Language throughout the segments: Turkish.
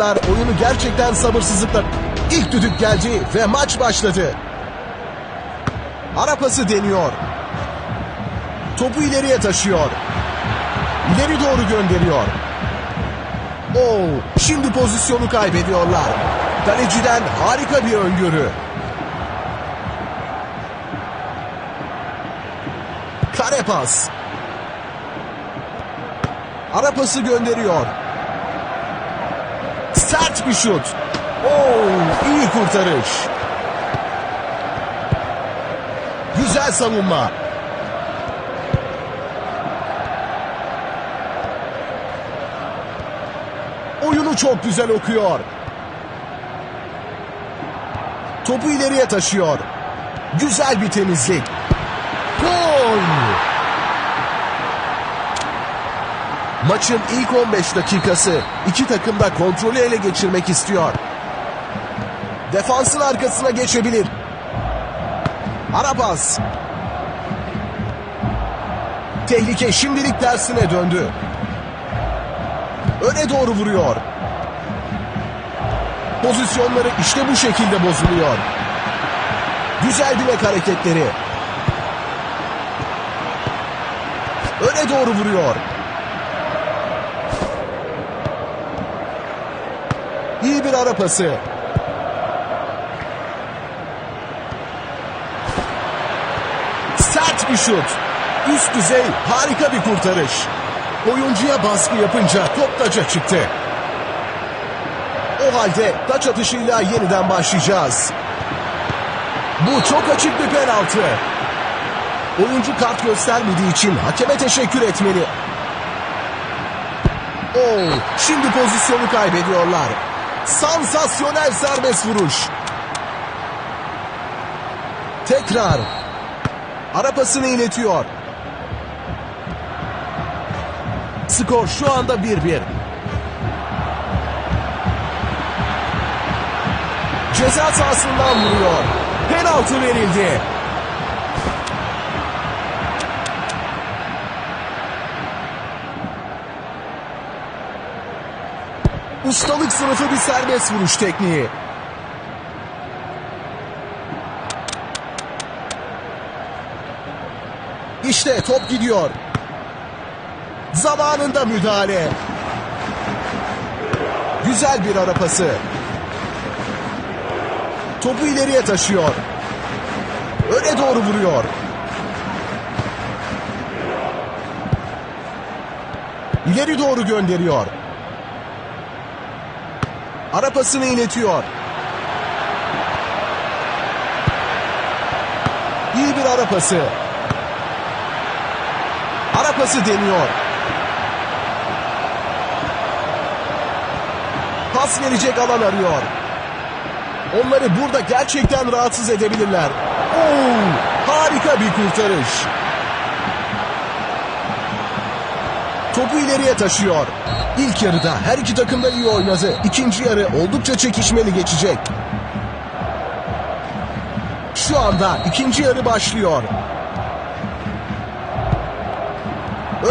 Fenerliler oyunu gerçekten sabırsızlıkla... İlk düdük geldi ve maç başladı. Ara pası deniyor. Topu ileriye taşıyor. İleri doğru gönderiyor. Oo, şimdi pozisyonu kaybediyorlar. Kaleciden harika bir öngörü. Kare pas. Ara pası gönderiyor. Sert bir şut. Oo, iyi kurtarış. Güzel savunma. Oyunu çok güzel okuyor. Topu ileriye taşıyor. Güzel bir temizlik. Gol! Maçın ilk 15 dakikası iki takım da kontrolü ele geçirmek istiyor. Defansın arkasına geçebilir. Arabas. Tehlike şimdilik tersine döndü. Öne doğru vuruyor. Pozisyonları işte bu şekilde bozuluyor. Güzel bilek hareketleri. Öne doğru vuruyor. İyi bir ara pası. Sert bir şut. Üst düzey harika bir kurtarış. Oyuncuya baskı yapınca top taça çıktı. O halde taç atışıyla yeniden başlayacağız. Bu çok açık bir penaltı. Oyuncu kart göstermediği için hakeme teşekkür etmeli. Oo, şimdi pozisyonu kaybediyorlar. Sansasyonel serbest vuruş. Tekrar. Ara pasını iletiyor. Skor şu anda 1-1. Ceza sahasından vuruyor. Penaltı verildi. Ustalık sınıfı bir serbest vuruş tekniği. İşte top gidiyor. Zamanında müdahale. Güzel bir ara pası. Topu ileriye taşıyor. Öne doğru vuruyor. İleri doğru gönderiyor. Ara pasını iletiyor. İyi bir ara pası. Ara pası deniyor. Pas verecek alan arıyor. Onları burada gerçekten rahatsız edebilirler. Oo, harika bir kurtarış. Topu ileriye taşıyor. İlk yarıda her iki takım da iyi oynadı. İkinci yarı oldukça çekişmeli geçecek. Şu anda ikinci yarı başlıyor.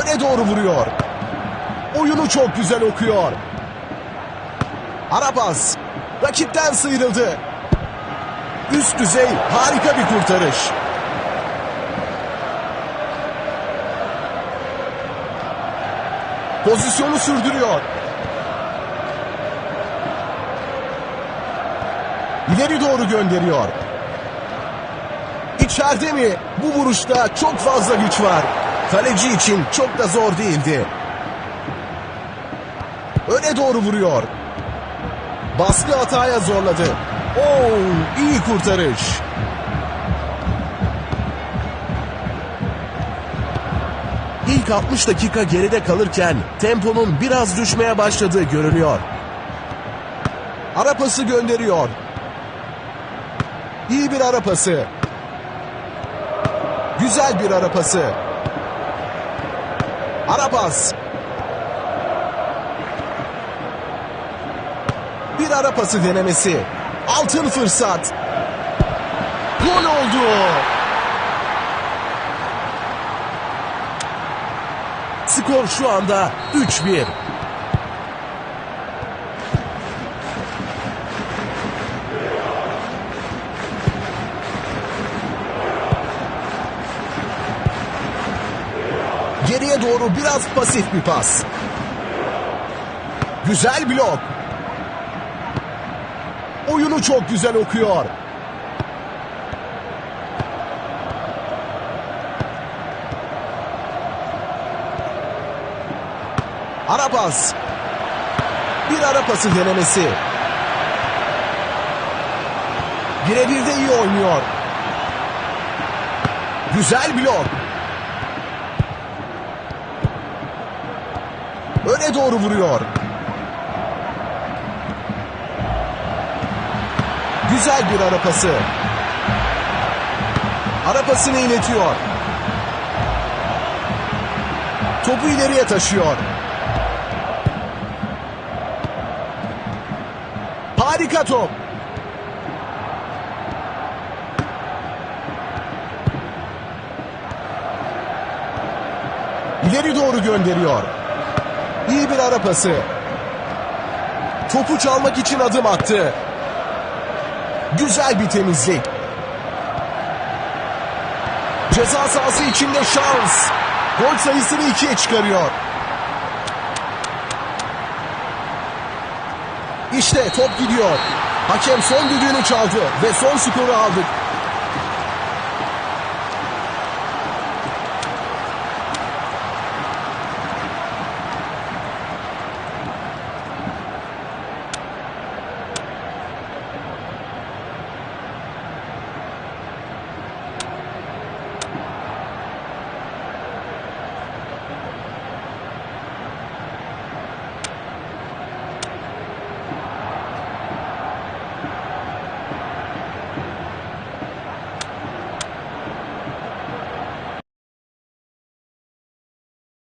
Öne doğru vuruyor. Oyunu çok güzel okuyor. Arabas rakipten sıyrıldı. Üst düzey harika bir kurtarış. Pozisyonu sürdürüyor. İleri doğru gönderiyor. İçeride mi? Bu vuruşta çok fazla güç var. Kaleci için çok da zor değildi. Öne doğru vuruyor. Baskı hataya zorladı. Oo, iyi kurtarış. İlk 60 dakika geride kalırken temponun biraz düşmeye başladığı görülüyor. Ara pası gönderiyor. İyi bir ara pası. Güzel bir ara pası. Ara pas. Bir ara pası denemesi. Altın fırsat. Gol oldu. Skor şu anda 3-1. Geriye doğru biraz pasif bir pas. Güzel blok. Oyunu çok güzel okuyor. Ara pas. Bir ara pası denemesi. Birebir de iyi oynuyor. Güzel blok. Öne doğru vuruyor. Güzel bir ara pası. Ara pasını iletiyor. Topu ileriye taşıyor. Harika top. İleri doğru gönderiyor. İyi bir ara pası. Topu çalmak için adım attı. Güzel bir temizlik. Ceza sahası içinde şans. Gol sayısını ikiye çıkarıyor. İşte top gidiyor. Hakem son düdüğünü çaldı ve son skoru aldık.